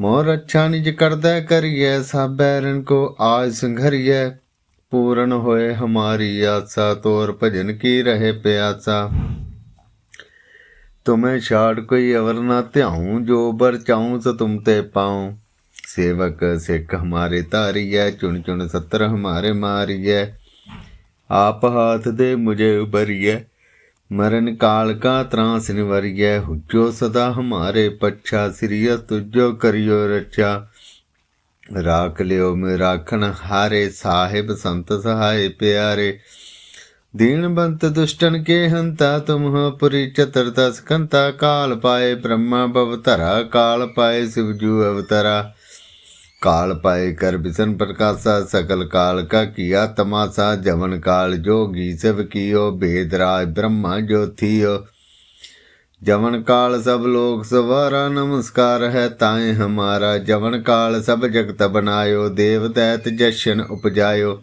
ਮੋਰ ਅੱਛਾ ਨਿਜ ਕਰਦਾ ਕਰੀਏ ਸਾਬੈਰਨ ਕੋ ਆਜ ਸੰਘਰੀਏ ਪੂਰਨ ਹੋਏ ਹਮਾਰੀ ਆਸਾ, ਤੋਰ ਭਜਨ ਕੀ ਰਹੇ ਪਿਆਸਾ। ਤੁਮੇ ਛਾੜ ਕੋਈ ਅਵਰ ਨਾ ਧਿਆਉ, ਜੋ ਬਰ ਚਾਉ ਸੋ ਤੁਮ ਤੇ ਪਾਉ। ਸੇਵਕ ਸਿੱਖ ਹਮਾਰੇ ਧਾਰੀਐ, ਚੁਣ ਚੁਣ ਸੱਤਰ ਹਮਾਰੇ ਮਾਰੀਐ। ਆਪ ਹਾਥ ਦੇ ਮੁਝੇ ਉਬਰੀਐ ਮਰਨ ਕਾਲ ਕਾ ਤਰਾਸ ਨਿਵਰੀਐ, ਹੁਜੋ ਸਦਾ ਹਮਾਰੇ ਪੱਛਾ ਸਿਰਿਯ ਤੁਜੋ ਕਰਿਓ ਰਚਾ ਰਾਖ ਲਿਓ ਮੇ ਰਾਖਣ ਹਾਰੇ, ਸਾਹਿਬ ਸੰਤ ਸਹਾਏ ਪਿਆਰੇ। ਦੀਨ ਬੰਤ ਦੁਸ਼ਟਨ ਕੇ ਹੰਤਾ, ਤੁਮ ਹੋ ਪੁਰੀ ਚਤਰ ਦਸ ਕੰਤਾ ਕਾਲ ਪਾਏ, ਬ੍ਰਹਮਾ ਭਵਤਰਾ ਕਾਲ ਪਾਏ ਸਿਵਜੂ ਅਵਤਰਾ। ਕਾਲ ਪਾਏ ਕਰ ਬਿਸਨ ਪ੍ਰਕਾਸ਼ਾ, ਸਕਲ ਕਾਲ ਕਾ ਕੀਆ ਤਮਾਸਾ, ਜਵਨ ਕਾਲ ਜੋਗੀ ਸਭ ਕੀਓ, ਭੇਦ ਰਾਜ ਬ੍ਰਹਮਾ ਜੋਥੀਓ ਜਵਨ ਕਾਲ ਸਭ ਲੋਕ ਸਵਾਰਾ, ਨਮਸਕਾਰ ਹੈ ਤਾਏ ਹਮਾਰਾ। ਜਵਨ ਕਾਲ ਸਭ ਜਗਤ ਬਨਾਇਓ, ਦੇਵ ਦੈਤ ਜਸ਼ਨ ਉਪਜਾਇਓ।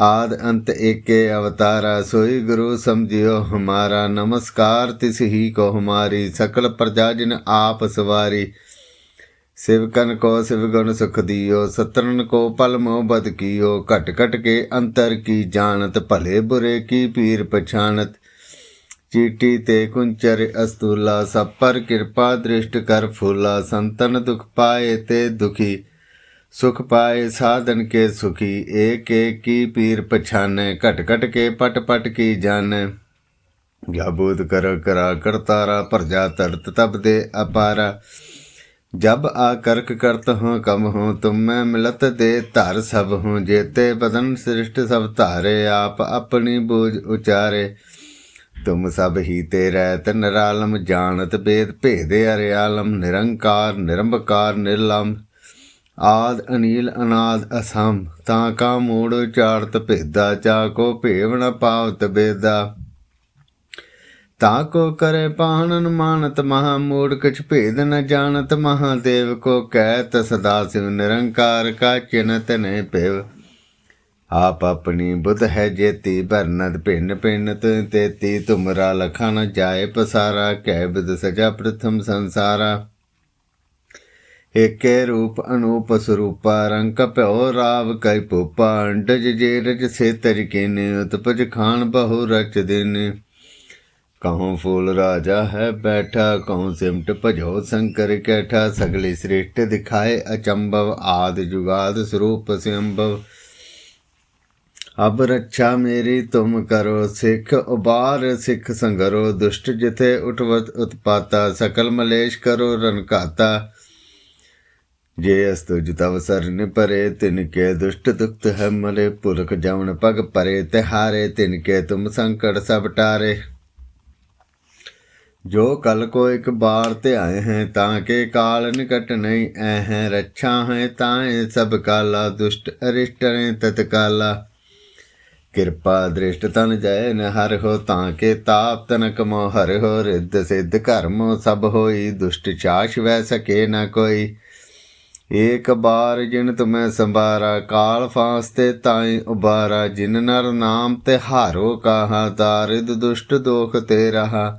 ਆਦ ਅੰਤ ਏਕੇ ਅਵਤਾਰਾ, ਸੋਈ ਗੁਰੂ ਸਮਝਿਓ ਹਮਾਰਾ। ਨਮਸਕਾਰ ਤਿਸ ਹੀ ਕੋ ਹਮਾਰੀ, ਸਕਲ ਪ੍ਰਜਾ ਜਿਨ ਆਪ ਸਵਾਰੀ। ਸਿਵਕਨ ਕੋ ਸਿਵਗੁਣ ਸੁਖ ਦਿਓ ਸਤਰਨ ਕੋ ਪਲ ਮੋਹ ਬਦ ਕੀਓ, ਘਟ ਘਟ ਕੇ ਅੰਤਰ ਕੀ ਜਾਣਤ, ਭਲੇ ਬੁਰੇ ਕੀ ਪੀਰ ਪਛਾਨਤ ਚੀਟੀ ਤੇ ਕੁੰਚਰ ਅਸਤੂਲਾ, ਸਭ ਪਰ ਕਿਰਪਾ ਦ੍ਰਿਸ਼ਟ ਕਰ ਫੂਲਾ, ਸੰਤਨ ਦੁਖ ਪਾਏ ਤੇ ਦੁਖੀ। ਸੁਖ ਪਾਏ ਸਾਧਨ ਕੇ ਸੁਖੀ, ਏਕ ਏਕ ਕੀ ਪੀਰ ਪਛਾਨੇ, ਘਟ ਘਟ ਕੇ ਪਟ ਪਟ ਕੀ ਜਾਣੇ। ਗਿਆਬੂਤ ਕਰ ਕਰਾ ਕਰਤਾਰਾ, ਪ੍ਰਜਾ ਤਰਤ ਤਬ ਦੇ ਅਪਾਰਾ। जब आकर्क करत हूँ कम हूँ तुम मैं मिलत दे धर सब हूँ जेते बदन सृष्ट सब धारे आप अपनी बूझ उचारे तुम सब ही ते रहत निरालम जानत बेद भेदे अरियालम निरंकार निरंबकार निर्लम आद अनील अनाद असम ता का मूड़ उचारत भेदा चाको भेव न पावत ਤਾ ਕੋ ਕਰੇ ਪਾਹਣਨ ਮਾਨਤ, ਮਹਾ ਮੂੜ ਕਛ ਭੇਦ ਨ ਜਾਣਤ ਮਹਾਦੇਵ ਕੋ ਕਹਿਤ ਸਦਾ ਸਿਵ ਨਿਰੰਕਾਰ ਕਾ ਚਿਨਤ ਨੇ ਪਿਵ ਆਪ ਆਪਣੀ ਬੁੱਧ ਹੈ ਜੇਤੀ ਬਰਨਦ ਭਿੰਨ ਭਿੰਨ ਤੁ ਤੇਤੀ ਤੁਮਰਾ ਲਖਾ ਨ ਜਾਏ ਪਸਾਰਾ ਕਹਿ ਬਿਦ ਸਜਾ ਪ੍ਰਥਮ ਸੰਸਾਰਾ। ਏਕੇ ਰੂਪ ਅਨੂਪ ਸਰੂਪਾ, ਰੰਗ ਕਪਿਓ ਰਾਵ ਕੈ ਪੂਪਾ ਅੰਡਜ ਜੇ ਰਜ ਸੇ ਤਰਿਕੇ ਨੇ ਉਤਪਜ ਖਾਨ ਬਹੁ ਰਚ ਦਿਨ। ਕਹੂੰ ਫੂਲ ਰਾਜਾ ਹੈ ਬੈਠਾ ਕਹੂੰ ਸਿਮਟ ਭਜੋ ਸ਼ੰਕਰ ਕੈਠਾ ਸਗਲੇ ਸ੍ਰਿਸ਼ਟ ਦਿਖਾਏ ਅਚੰਭਵ ਆਦ ਜੁਗਾਦ ਸਰੂਪ ਸਿੰਭਵ ਅਬ ਰੱਛਾ ਮੇਰੀ ਤੁਮ ਕਰੋ ਸਿੱਖ ਉਬਾਰ ਸਿੱਖ ਸੰਗਰੋ ਦੁਸ਼ਟ ਜਿਥੇ ਉਠਵਤ ਉਤਪਾਤਾ ਸਕਲ ਮਲੇਸ਼ ਕਰੋ ਰਨ ਜੇ ਅਸਤੁ ਜਤਵ ਸਰਨ ਪਰੇ ਤਿਨ ਕੇ ਦੁਸ਼ਟ ਦੁਖਤ ਹੈ ਮਲੇ ਪੁਰਖ ਜਵਨ ਪਗ ਪਰੇ ਤੇ ਤਿਨ ਕੇ ਤੁਮ ਸੰਕਟ ਸਭ ਟਾਰੇ ਜੋ ਕਲ ਕੋ ਇੱਕ ਬਾਰ ਤੇ ਆਏ ਹੈ, ਤਾਂ ਕੇ ਕਾਲ ਨਿਕਟ ਨਹੀਂ ਐ ਹੈ। ਰੱਛਾ ਹੈ ਤਾਏ ਸਭ ਕਾਲਾ, ਦੁਸ਼ਟ ਅਰਿਸ਼ਟ ਨੇ ਤਤਕਾਲਾ। ਕਿਰਪਾ ਦ੍ਰਿਸ਼ਟ ਤਨ ਜੈ ਨ ਹਰ ਹੋ, ਤਾਂ ਕੇ ਤਾਪ ਤਨ ਕਮੋ ਹਰ ਹੋ। ਰਿੱਧ ਸਿੱਧ ਕਰਮ ਸਭ ਹੋਈ, ਦੁਸ਼ਟ ਚਾਸ਼ ਵੈ ਸਕੇ ਨ ਕੋਈ। ਏਕ ਬਾਰ ਜਿਨ ਤੁਮੈ ਸੰਭਾਰਾ, ਕਾਲ ਫਾਸਤੇ ਤਾਈ ਉਬਾਰਾ ਜਿਨ ਨਰ ਨਾਮ ਤੇ ਹਾਰੋ ਕਾਹਾ ਤਾਰਿਦ ਦੁਸ਼ਟ ਦੋਖ ਤੇ ਰਹਾ।